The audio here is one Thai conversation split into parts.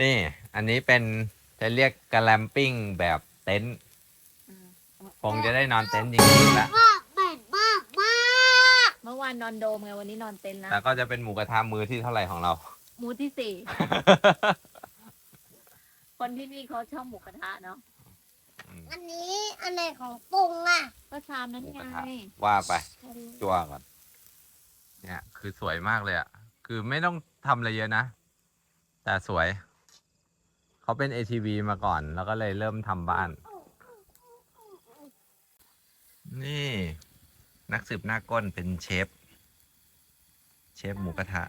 นี่ อันนี้เป็นจะเรียกกะแลมปิ้งแบบเต็นท์คงจะได้นอนเต็นท์จริงๆแล้วมากเป็ดมากมากเมื่อวานนอนโดมไงวันนี้นอนเต็นท์แล้วแล้วก็จะเป็นหมูกระทะมือที่เท่าไหร่ของเรา หมูที่สี่ คนที่นี่เขาชอบหมูกระทะเนาะ อันนี้อันไหนของปุงอะ ก็ชามนั้นหมูไงกระทะว่าไป จั่วก่อน เนี่ย คือสวยมากเลยอะ่ะ คือไม่ต้องทำอะไรเยอะนะ แต่สวย เขาเป็น ATV มาก่อน แล้วก็เลยเริ่มทำบ้าน นี่ นักสืบหน้าก้นเป็นเชฟ เชฟหมูกระทะ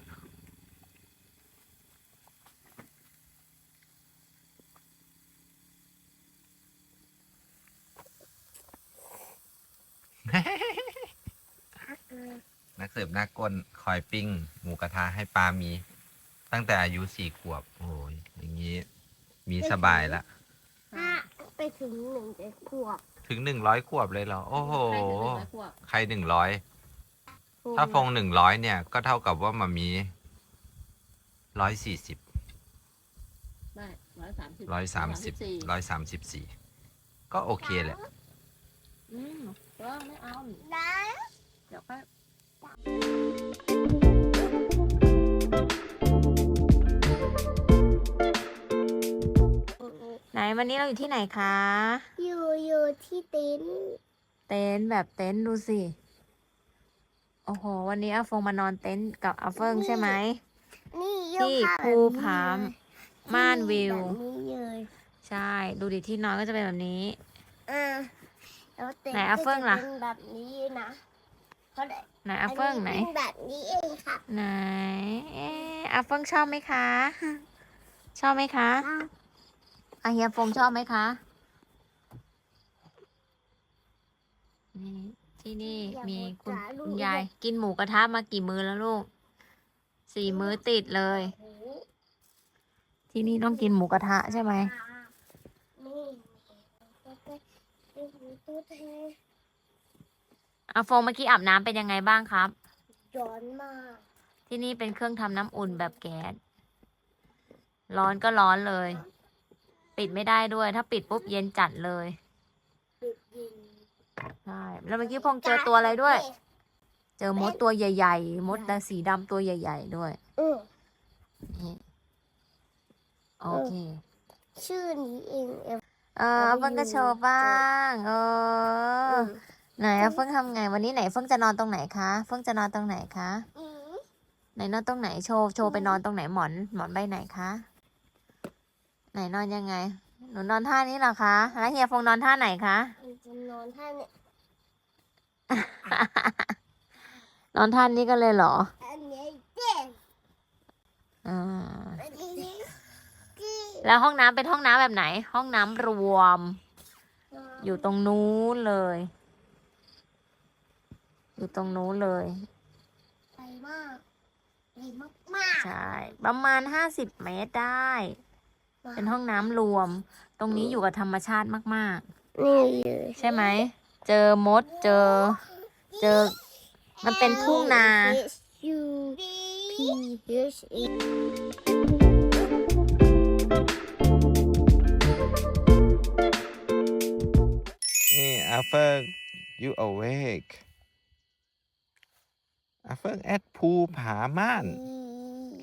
นักสืบหน้าก้นคอยปิ้ง หมูกระทะให้ปลามี ตั้งแต่อายุสี่ขวบ โอ้ยอย่างนี้ มีสบายละถ้าไปถึงหนึ่งเจ็ดขวบถึงหนึ่งร้อยขวบเลยเหรอ โอ้โหใครจะหนึ่งร้อยขวบใครหนึ่งร้อย ถ้าฟงหนึ่งร้อยเนี่ย ก็เท่ากับว่ามามีร้อยสี่สิบได้ร้อยสามสิบร้อยสามสิบสี่ร้อยสามสิบสี่ก็โอเคแหละ อืมก็ไม่เอานะเดี๋ยวค่อย วันนี้เราอยู่ที่ไหนคะ อยู่อยู่ที่เต็นท์เต็นท์แบบเต็นท์ดูสิ โอ้โห วันนี้อาฟงมานอนเต็นท์กับอาเฟิงใช่ไหม นี่โยที่คะแบบภูนี้ผาเลยม่านวิว แบบนี้เลยใช่ ดูดิที่นอนก็จะเป็นแบบนี้ อ่าแล้วต็ท์ไหนอาเฟิงล่ะ ก็จเป็นแบบนี้นะเพราะไหนอาเฟิงไหนอัเป็นแบบนี้เองค่ะไหนเอ๊ะอาเฟิงชอบไหมคะ ชอบไหมคะ อาเฮียฟงชอบไหมคะนี่ที่นี่มีคุณคุณยายกินหมูกระทะมากี่มื้อแล้วลูก สี่มื้อติดเลย ที่นี่ต้องกินหมูกระทะใช่ไหมนี่แล้วก็เป็นตู้เทอาฟงเมื่อกี้อาบน้ำเป็นยังไงบ้างครับร้อนมาก ที่นี่เป็นเครื่องทำน้ำอุ่นแบบแก๊สร้อนก็ร้อนเลย ปิดไม่ได้ด้วย ถ้าปิดปุ๊บเย็นจัดเลยดึกยิงใช่แล้วเมื่อกี้พงเจอตัวอะไรด้วย เจอมดตัวใหญ่ ๆ มดแต่สีดำตัวใหญ่ ๆ ด้วยเออนี่โอเค ชื่อนี้เองเอฟเออเอาเฟิงก็โชว์บ้างเออไหนเอาเฟิงทำไง วันนี้ไหนเฟิงจะนอนตรงไหนคะเฟิงจะนอนตรงไหนคะอืมไหนนอนตรงไหนโชว์โชว์ไปนอนตรงไหนหมอนหมอนใบไหนคะ ไหนนอนยังไง หนูนอนท่านี้เหรอคะ แล้วเฮียฟงนอนท่าไหนคะมันจะนอนท่าเนี่ยนอนท่านี้กันเลยเหรอ อันนี้เด็กอ่าอันนี้ที่แล้วห้องน้ำเป็นห้องน้ำแบบไหน ห้องน้ำรวม อยู่ตรงนู้นเลย อยู่ตรงนู้นเลยไปมากไปมากมากใช่ ประมาณห้าสิบเมตรได้ เป็นห้องน้ำรวม ตรงนี้อยู่กับธรรมชาติมาก นี่เลยๆ ใช่ไหม เจอมด เจอ เจอ มันเป็นทุ่งนา U P H A นี่อาเฟิง you awake อาเฟิง at ภูผาม่าน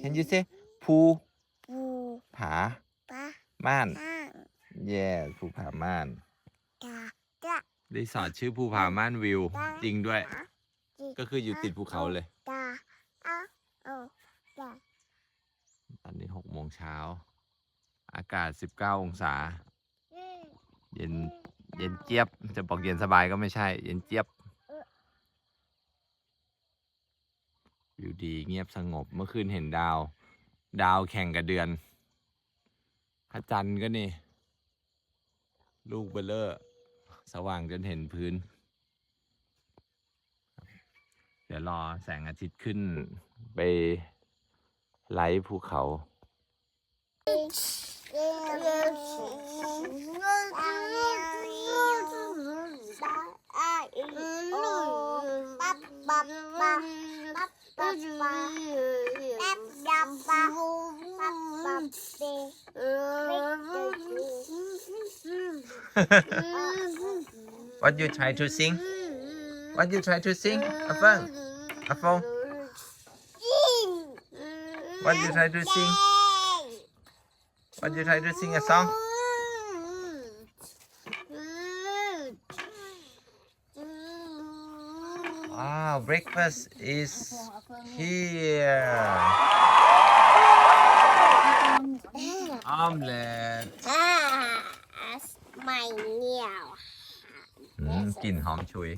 can you say ภูปูผาปะ ม่านห้าง yes ภูผาม่านกาจะรีสอร์ทชื่อภูผาม่านวิว จริงด้วย ก็คืออยู่ติดภูเขาเลยกาเอาเอากาตอนนี้หกโมงเช้า อากาศสิบเก้าองศา เย็น เย็นเจี๊ยบ จะบอกเย็นสบายก็ไม่ใช่ เย็นเจี๊ยบ วิวดีเงียบสงบ เมื่อคืนเห็นดาว ดาวแข่งกับเดือนพ ระจันทร์ก็นี่ ลูกเบลเลอร์ สว่างจนเห็นพื้น เดี๋ยวรอแสงอาทิตย์ขึ้นไปไลฟ์ภูเขาเบ้ไม่เ what you try to sing? What you try to sing? A phone? A phone? What you try to sing? What you try to sing a song? oh breakfast is here. Omelette. Ah. ไม่เหนียวอืมกลิ่นหอมฉุย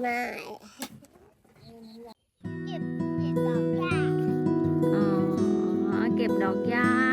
ไม่เก็บเก็บดอกหญ้า อ๋อ เก็บดอกหญ้า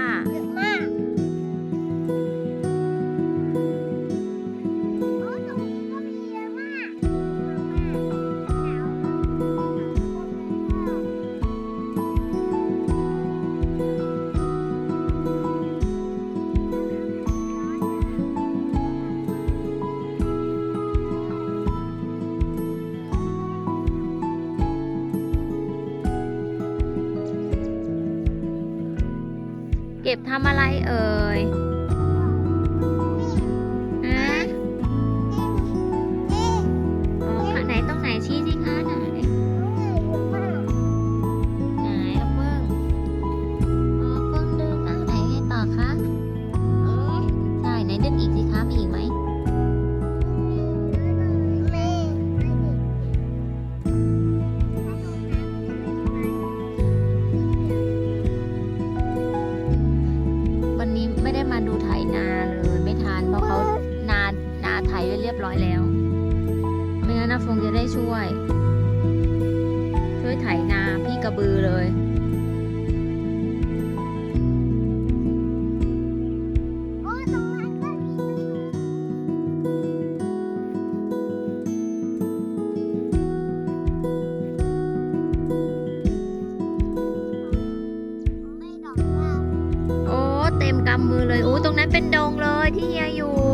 ทำอะไรเอ่ย ช่วย ช่วยไถนาพี่กระบือเลย โอ้ เต็มกำมือเลย โอ้ ตรงนั้นเป็นดงเลยที่เฮียอยู่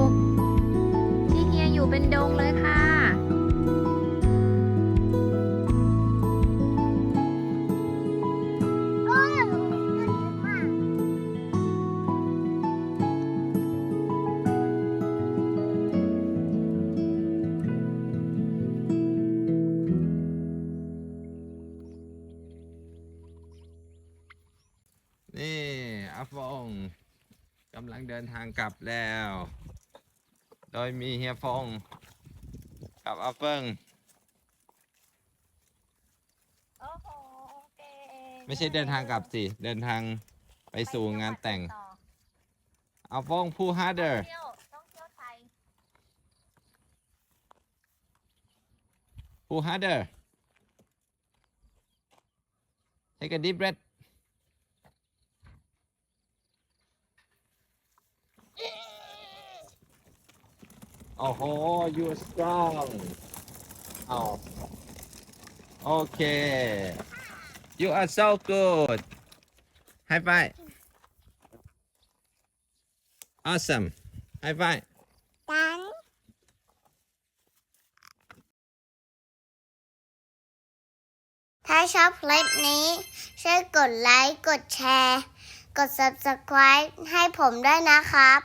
นี่อาฟงกำลังเดินทางกลับแล้ว โดยมีเฮียฟงกับอาเฟิงโอ้โหเก่งไม่ใช่เดินทางกลับสิ เดินทางไปสู่งานแต่งอาฟงผู้ฮาร์เดอร์เที่ยวต้องเที่ยวไทยผู้ฮาร์เดอร์ take a deep breath โอ้โห you are strong เอาโอเค you are so good high five awesome high five ตันถ้าชอบคลิปนี้ ช่วยกดไลค์ กดแชร์ กด subscribe ให้ผมด้วยนะครับ